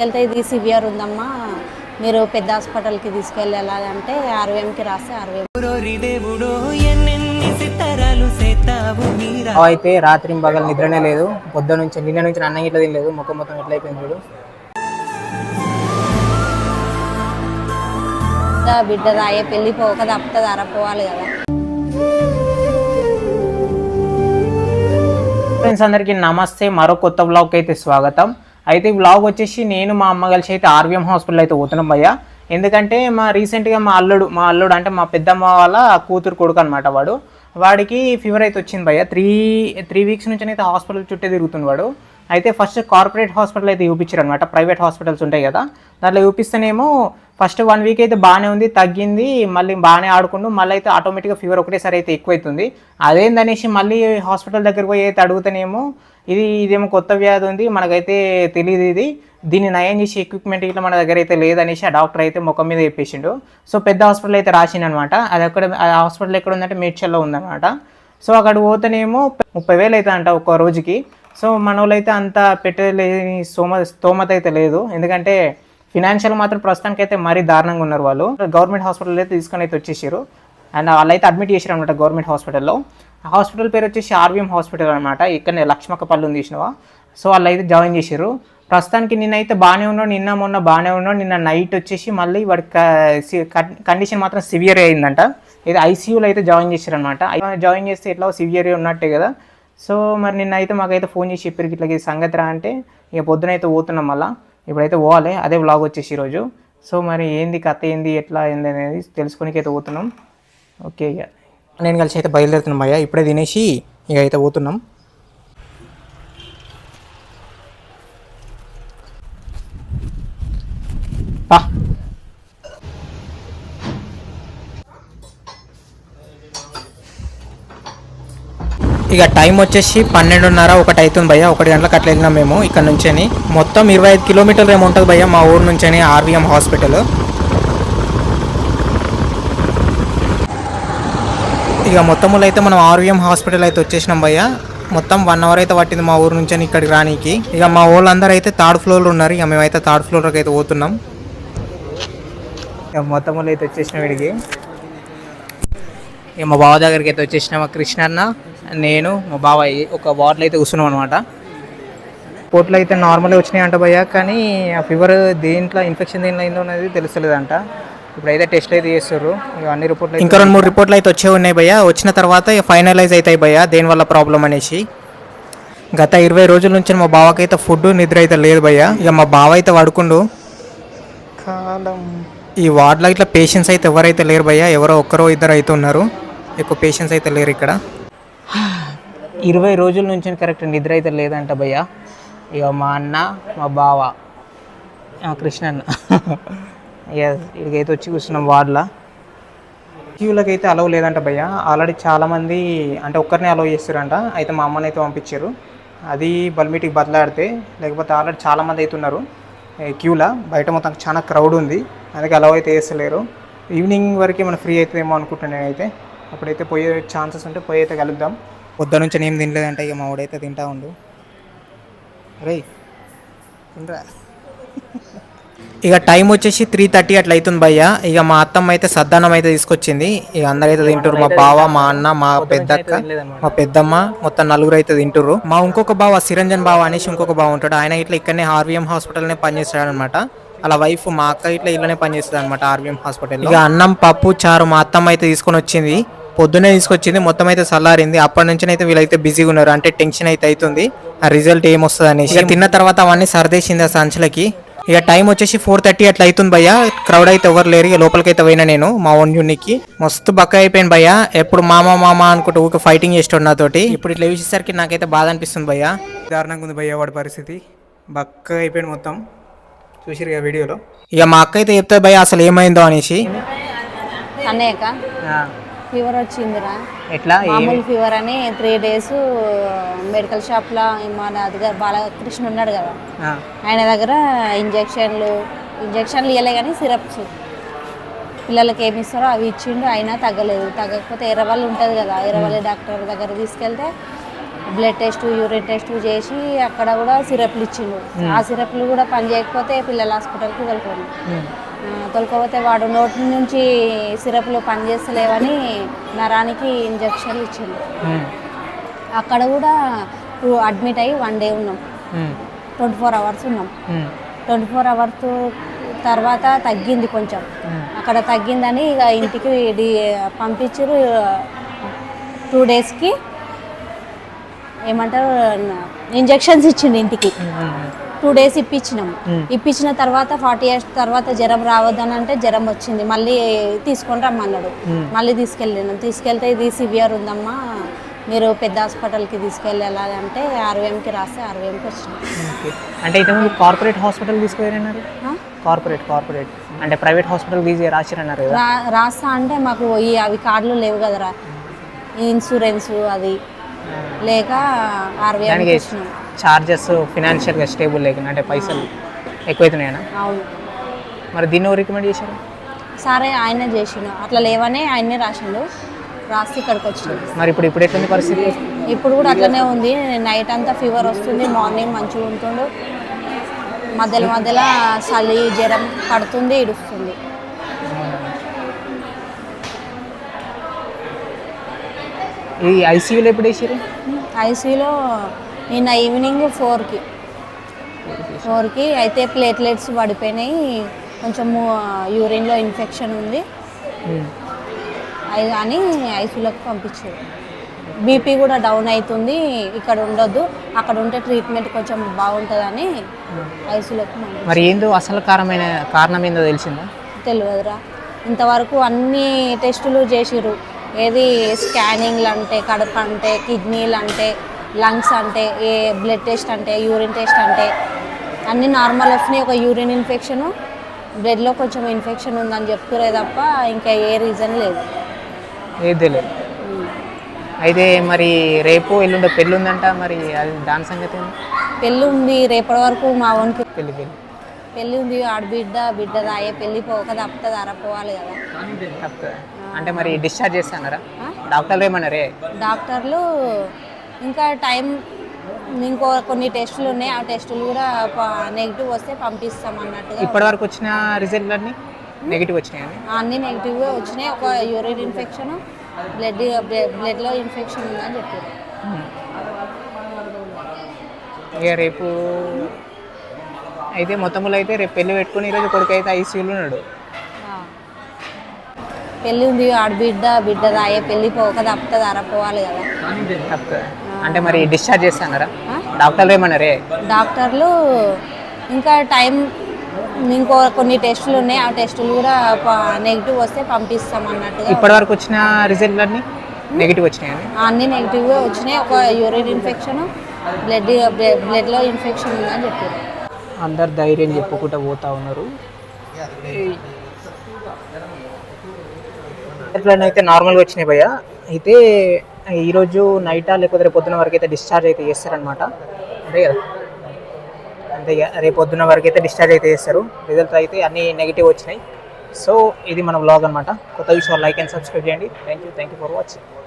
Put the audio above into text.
వెళ్తే ఇది సివియర్ ఉందమ్మా? మీరు పెద్ద హాస్పిటల్కి తీసుకెళ్ళాలి అంటే ఆర్వీఎంకి రాస్తే ఆర్వీఎం. అయితే రాత్రి పగలు నిద్రనే లేదు. పొద్దు నుంచి నిన్న నుంచి అన్నం ఇట్లా తినలేదు. ముఖం మొత్తం ఎట్లా అయిపోయింది చూడు. బిడ్డ రాయే పెళ్ళి పోక తప్పుతుంది అరపోవాలి కదా. ఫ్రెండ్స్ అందరికీ నమస్తే. మరో కొత్త బ్లాగ్ అయితే స్వాగతం. అయితే ఈ బ్లాగ్ వచ్చేసి నేను మా అమ్మ కలిసి అయితే ఆర్వీఎం హాస్పిటల్ అయితే పోతున్నాం భయ్యా. ఎందుకంటే మా రీసెంట్గా మా అల్లుడు మా అల్లుడు అంటే మా పెద్దమ్మ వాళ్ళ కూతురు కొడుకు అనమాట వాడు. వాడికి ఫీవర్ అయితే వచ్చింది భయ్య. త్రీ త్రీ వీక్స్ నుంచి అయితే హాస్పిటల్ చుట్టే తిరుగుతుంది వాడు. అయితే ఫస్ట్ కార్పొరేట్ హాస్పిటల్ అయితే చూపించారు అనమాట ప్రైవేట్ హాస్పిటల్స్ ఉంటాయి కదా. దాంట్లో చూపిస్తేనేమో ఫస్ట్ వన్ వీక్ అయితే బాగానే ఉంది తగ్గింది మళ్ళీ బాగానే ఆడుకుంటూ మళ్ళీ అయితే ఆటోమేటిక్గా ఫీవర్ ఒకటేసారి అయితే ఎక్కువైతుంది. అదేందనేసి మళ్ళీ హాస్పిటల్ దగ్గర పోయి అయితే అడుగుతానేమో ఇది ఇదేమో కొత్త వ్యాధి ఉంది. మనకైతే తెలియదు ఇది. దీన్ని నయం చేసే ఎక్విప్మెంట్ ఇట్లా మన దగ్గర అయితే లేదనేసి ఆ డాక్టర్ అయితే ముఖం మీద చెప్పేసిండు. సో పెద్ద హాస్పిటల్ అయితే రాసిండనమాట. అది అక్కడ ఆ హాస్పిటల్ ఎక్కడ ఉందంటే మేడ్చల్లో ఉందన్నమాట. సో అక్కడ పోతేనేమో ముప్పై వేలు అయితే అంట ఒక్క రోజుకి. సో మన వాళ్ళైతే అంత పెట్టలేని స్తోమ స్తోమత అయితే లేదు. ఎందుకంటే ఫినాన్షియల్ మాత్రం ప్రస్తుతానికి అయితే మరీ దారుణంగా ఉన్నారు వాళ్ళు. గవర్నమెంట్ హాస్పిటల్ అయితే తీసుకొని అయితే వచ్చేసారు అండ్ వాళ్ళైతే అడ్మిట్ చేశారు అనమాట గవర్నమెంట్ హాస్పిటల్లో హాస్పిటల్ పేరు వచ్చేసి ఆర్వీఎం హాస్పిటల్ అనమాట ఇక్కడనే లక్ష్మక్క తీసినవా ఉంది సో వాళ్ళు అయితే జాయిన్ చేశారు ప్రస్తుతానికి నిన్నైతే బాగానే ఉన్నాడు నిన్న మొన్న బాగానే ఉన్నాడు నిన్న నైట్ వచ్చేసి మళ్ళీ వాడి కండిషన్ మాత్రం సివియర్ అయిందంట. ఇది ఐసీయూలో అయితే జాయిన్ చేశారనమాట జాయిన్ చేస్తే ఎట్లా సివియర్ ఉన్నట్టే కదా. సో మరి నిన్న అయితే మాకైతే ఫోన్ చేసి చెప్పారు ఇట్లా సంగతి రా అంటే. ఇక పొద్దున అయితే పోతున్నాం మళ్ళా. ఇప్పుడైతే పోవాలి అదే వ్లాగ్ వచ్చేసి ఈరోజు సో మరి ఏంది కథ ఏంది ఎట్లా ఏంది అనేది తెలుసుకునికి అయితే పోతున్నాం. ఓకే ఇక. నేను కలిసి అయితే బయలుదేరుతున్నాం అయ్యా ఇప్పుడే తినేసి ఇక అయితే పోతున్నాం. పా. ఇక టైం వచ్చేసి పన్నెండున్నర ఒకటి అవుతుంది భయ్య. ఒకటి గంటలకు అట్లా వెళ్ళినాం మేము ఇక్కడ నుంచని. మొత్తం ఇరవై ఐదు కిలోమీటర్లు ఏమో ఉంటుంది భయ్య మా ఊరు నుంచని ఆర్వీఎం హాస్పిటల్. ఇక మొత్తములో అయితే మనం ఆర్వీఎం హాస్పిటల్ అయితే వచ్చేసినాం భయ్య. మొత్తం వన్ అవర్ అయితే పట్టింది మా ఊరు నుంచి ఇక్కడికి రానికి. ఇక మా వాళ్ళందరూ అయితే థర్డ్ ఫ్లోర్ ఉన్నారు. ఇక మేమైతే థర్డ్ ఫ్లోర్కి అయితే పోతున్నాం. ఇక మొత్తములో అయితే వచ్చేసిన వీడికి ఇక మా బావ దగ్గరికి అయితే వచ్చేసిన. మా కృష్ణ అన్న నేను మా బాబాయ్ ఒక వార్డులో అయితే కూర్చున్నాం అనమాట పోట్లు అయితే నార్మల్గా వచ్చినాయి అంట భయ్య. కానీ ఆ ఫీవర్ దేంట్లో ఇన్ఫెక్షన్ దేంట్లో అయిందో అనేది తెలుస్తలేదంట ఇప్పుడైతే టెస్ట్ అయితే చేస్తారు ఇక అన్ని రిపోర్ట్లు ఇంకా రెండు మూడు రిపోర్ట్లు అయితే వచ్చే ఉన్నాయి భయ్య. వచ్చిన తర్వాత ఫైనలైజ్ అవుతాయి భయ్య దేనివల్ల ప్రాబ్లం అనేసి. గత ఇరవై రోజుల నుంచి మా బావకైతే ఫుడ్ నిద్ర అయితే లేదు భయ్య. ఇక మా బావ అయితే పడుకుండు కాలం ఈ వార్డులో ఇట్లా పేషెంట్స్ అయితే ఎవరైతే లేరు భయ్య ఎవరో ఒక్కరో ఇద్దరు అయితే ఉన్నారు. ఎక్కువ పేషెంట్స్ అయితే లేరు ఇక్కడ. ఇరవై రోజుల నుంచి కరెక్ట్ నిద్ర అయితే లేదంట భయ్య. ఇక మా అన్న మా బావ. కృష్ణ అన్న ఇక్కడికైతే వచ్చి కూర్చున్నాం వార్డ్లో. క్యూలకి అయితే అలవ్ లేదంట భయ్య. ఆల్రెడీ చాలామంది అంటే ఒక్కరిని అలవ్ చేస్తారంట. అయితే మా అమ్మని అయితే పంపించారు. అది బల్మీటికి బదలాడితే లేకపోతే ఆల్రెడీ చాలామంది అయితే ఉన్నారు. క్యూలా బయట మొత్తం చాలా క్రౌడ్ ఉంది. అందుకే అలవ్ అయితే వేస్తలేరు ఈవినింగ్ వరకు మనం ఫ్రీ అవుతుందేమో అనుకుంటున్నాను నేనైతే. అప్పుడైతే పోయే ఛాన్సెస్ ఉంటే పోయి అయితే కలుద్దాం. పొద్దు నుంచి ఏం తినలేదంటే. ఇక మా వాడైతే తింటా ఉండు. రే తినరా? ఇక టైం వచ్చేసి త్రీ థర్టీ అట్లా అవుతుంది భయ్య. ఇక మా అత్తమ్మ అయితే సద్దానం అయితే తీసుకొచ్చింది. ఇక అందరైతే తింటారు మా బావ మా అన్న మా పెద్దక్క మా పెద్దమ్మ మొత్తం నలుగురు అయితే తింటారు మా ఇంకొక బావ సిరంజన్ బావ అనేసి ఇంకొక బావ ఉంటాడు. ఆయన ఇట్లా ఇక్కడనే ఆర్వీఎం హాస్పిటల్నే పనిచేస్తాడు అనమాట అలా వైఫ్ మా అక్క ఇట్లా ఇళ్ళనే పనిచేస్తుంది అనమాట ఆర్వీఎం హాస్పిటల్ ఇక అన్నం పప్పు చారు మా అత్తమ్మ అయితే తీసుకొని వచ్చింది పొద్దునే తీసుకొచ్చింది. మొత్తం అయితే చల్లారింది అప్పటి నుంచి అయితే వీళ్ళైతే బిజీగా ఉన్నారు అంటే టెన్షన్ అయితే అవుతుంది ఆ రిజల్ట్ ఏమొస్తుంది అనేసి తిన్న తర్వాత అవన్నీ సర్దేసింది ఆ సంచులకి. ఇక టైం వచ్చేసి ఫోర్ థర్టీ అట్లా అవుతుంది భయ్య. క్రౌడ్ అయితే ఎవరు లేరు. ఇక లోపలికైతే పోయినా నేను మా ఓన్ యూనికి మస్తు బక్క అయిపోయింది భయ్య. ఎప్పుడు మామ మామ అనుకుంటూ ఊకే ఫైటింగ్ చేస్తాడు నాతోటి. ఇప్పుడు ఇట్లా చూసేసరికి నాకైతే బాధ అనిపిస్తుంది భయ్య. దారుణంగా ఉంది భయ్య వాడి పరిస్థితి. బక్క అయిపోయింది మొత్తం. చూసిరు ఇక వీడియోలో. ఇక మా అక్క అయితే చెప్తుంది భయ్య అసలు ఏమైందో అనేసి. అన్నయ్యక ఫీవర్ వచ్చిందిరా. ఎట్లా? మామూలు ఫీవర్ అని త్రీ డేస్ మెడికల్ షాప్లో మన దగ్గర బాలకృష్ణ ఉన్నాడు కదా. ఆయన దగ్గర ఇంజక్షన్లు ఇంజక్షన్లు ఇవ్వలే కానీ సిరప్స్. పిల్లలకి ఏమి ఇస్తారో అవి ఇచ్చిండు అయినా తగ్గలేదు. తగ్గకపోతే ఎర్రవల్లి ఉంటుంది కదా ఎర్రవల్లి డాక్టర్ దగ్గర తీసుకెళ్తే బ్లడ్ టెస్ట్ యూరిన్ టెస్ట్ చేసి అక్కడ కూడా సిరప్లు ఇచ్చిండు. ఆ సిరప్లు కూడా పని చేయకపోతే పిల్లల హాస్పిటల్కి తోలుకోండి తోలుకోపోతే వాడు నోటి నుంచి సిరప్లు పని చేస్తలేవని నరానికి ఇంజక్షన్లు ఇచ్చిండు. ఉమ్, అక్కడ కూడా టూ అడ్మిట్ అయ్యి వన్ డే ఉన్నాం. ట్వంటీ ఫోర్ అవర్స్ ఉన్నాం. ట్వంటీ ఫోర్ అవర్స్ తర్వాత తగ్గింది కొంచెం. అక్కడ తగ్గిందని ఇక ఇంటికి డి- పంపించారు టూ డేస్కి ఏమంటారు ఇంజెక్షన్స్ ఇచ్చిండు ఇంటికి. టూ డేస్ ఇప్పించినాం. Hmm. ఇప్పించిన తర్వాత ఫార్టీ ఇయర్స్ తర్వాత జ్వరం రావద్దని అంటే జ్వరం వచ్చింది. మళ్ళీ తీసుకొని రమ్మన్నాడు. మళ్ళీ తీసుకెళ్ళాను. తీసుకెళ్తే ఇది సివియర్ ఉందమ్మా. మీరు పెద్ద హాస్పిటల్కి తీసుకెళ్ళాలి అంటే ఆర్వీఎంకి రాస్తే ఆర్వీఎంకి వచ్చినాం. అంటే ఇంతకుముందు కార్పొరేట్ హాస్పిటల్ ఆ? Corporate corporate. అంటే ప్రైవేట్ హాస్పిటల్ రాసిరన్నారు రాస్తా అంటే మాకు ఈ అవి కార్డులు లేవు కదరా. ఇన్సూరెన్స్ అది. లేక దానికి వచ్చినాం చార్జెస్ ఫినాన్షియల్గా స్టేబుల్ లేకుండా అంటే పైసలు ఎక్కువైతున్నాయనా? అవును. మరి దీన్ని ఎవరు రికమెండ్ చేశారు? సరే ఆయనే చేసిండు. అట్లా లేవనే ఆయనే రాసిండు. రాసి ఇక్కడికి వచ్చిండు. మరి ఇప్పుడు ఇప్పుడు ఎట్లుంది పరిస్థితి? ఇప్పుడు కూడా అట్లనే ఉంది. నైట్ అంతా ఫీవర్ వస్తుంది. మార్నింగ్ మంచిగా ఉంటుండు. మధ్యలో మధ్యలో చలి జ్వరం పడుతుంది ఇడుస్తుంది. ఈ ఐసీయూలో ఎప్పుడు వేసారు? ఐసీలో నిన్న ఈవినింగ్ ఫోర్కి. ఫోర్కి అయితే ప్లేట్లెట్స్ పడిపోయినాయి. కొంచెము యూరిన్లో ఇన్ఫెక్షన్ ఉంది. అని ఐసీలోకి పంపించారు. బీపీ కూడా డౌన్ అవుతుంది. ఇక్కడ ఉండొద్దు. అక్కడ ఉంటే ట్రీట్మెంట్ కొంచెం బాగుంటుందని ఐసీలోకి మరి ఏందో అసలు కారణమైన కారణం ఏందో తెలిసిందా? తెలియదురా. ఇంతవరకు అన్ని టెస్టులు చేసిర్రు. ఏది స్కానింగ్లు అంటే కడుపు అంటే కిడ్నీలు అంటే లంగ్స్ అంటే ఏ బ్లడ్ టెస్ట్ అంటే యూరిన్ టెస్ట్ అంటే అన్నీ నార్మల్ వస్తున్నాయి ఒక యూరిన్ ఇన్ఫెక్షను బ్లడ్లో కొంచెం ఇన్ఫెక్షన్ ఉందని చెప్తురే తప్ప ఇంకా ఏ రీజన్ లేదు. ఏది తెలియదు అయితే మరి రేపు ఎల్లుండే పెళ్ళి ఉందంట మరి అది దాని సంగతి పెళ్ళి ఉంది రేపటి వరకు మా ఓన్కి పెళ్ళి పెళ్ళి. పెళ్ళి ఉంది ఆడబిడ్డ బిడ్డ రాయే పెళ్ళి పోక తప్పదు అరపోవాలి కదా? అంటే మరి డిశ్చార్జ్ చేస్తానరా? డాక్టర్లు ఏమన్నారే? డాక్టర్లు ఇంకా టైం ఇంకో కొన్ని టెస్టులు ఉన్నాయి ఆ టెస్టులు కూడా నెగిటివ్ వస్తే పంపిస్తాం అన్నట్టుగా ఇప్పటి వరకు వచ్చిన రిజల్ట్ అన్ని? నెగిటివ్ వచ్చినాయని అన్ని? నెగిటివ్గా వచ్చినాయి. ఒక యూరిన్ ఇన్ఫెక్షన్ బ్లడ్ బ్లడ్లో ఇన్ఫెక్షన్ ఉందని చెప్పారు. ఇక రేపు అయితే మొత్తంలో అయితే రేపు పెళ్ళి పెట్టుకుని ఈరోజు కొడుకు అయితే ఐసీయూలో ఉన్నాడు. పెళ్ళి ఉంది ఆడబిడ్డ బిడ్డ రాయే పెళ్ళి పోక తప్పదు అరపోవాలి కదా? అంటే మరి డిశ్చార్జ్ చేస్తానరా? డాక్టర్లు ఏమన్నారే? డాక్టర్లు ఇంకా టైం ఇంకో కొన్ని టెస్టులు ఉన్నాయి ఆ టెస్టులు కూడా నెగిటివ్ వస్తే పంపిస్తాం అన్నట్టుగా ఇప్పటి వరకు వచ్చిన రిజల్ట్ అన్ని నెగిటివ్ వచ్చినాయని అన్ని? నెగిటివ్గా వచ్చినాయి. ఒక యూరిన్ ఇన్ఫెక్షన్ బ్లడ్ బ్లడ్లో ఇన్ఫెక్షన్ ఉందని చెప్పారు. అందరు ధైర్యం చెప్పుకుంటూ పోతా ఉన్నారు. ఎట్లనే అయితే నార్మల్గా వచ్చినాయి భయ్య. అయితే ఈరోజు నైటా లేకపోతే రేపు పొద్దున వరకు అయితే డిశ్చార్జ్ అయితే చేస్తారనమాట అంతే కదా? అంతే రేపు పొద్దున వరకు అయితే డిశ్చార్జ్ అయితే చేస్తారు. రిజల్ట్ అయితే అన్ని నెగిటివ్ వచ్చినాయి. సో ఇది మన బ్లాగ్ అనమాట కొత్త విషయాలు లైక్ అండ్ సబ్స్క్రైబ్ చేయండి. Thank you thank you for watching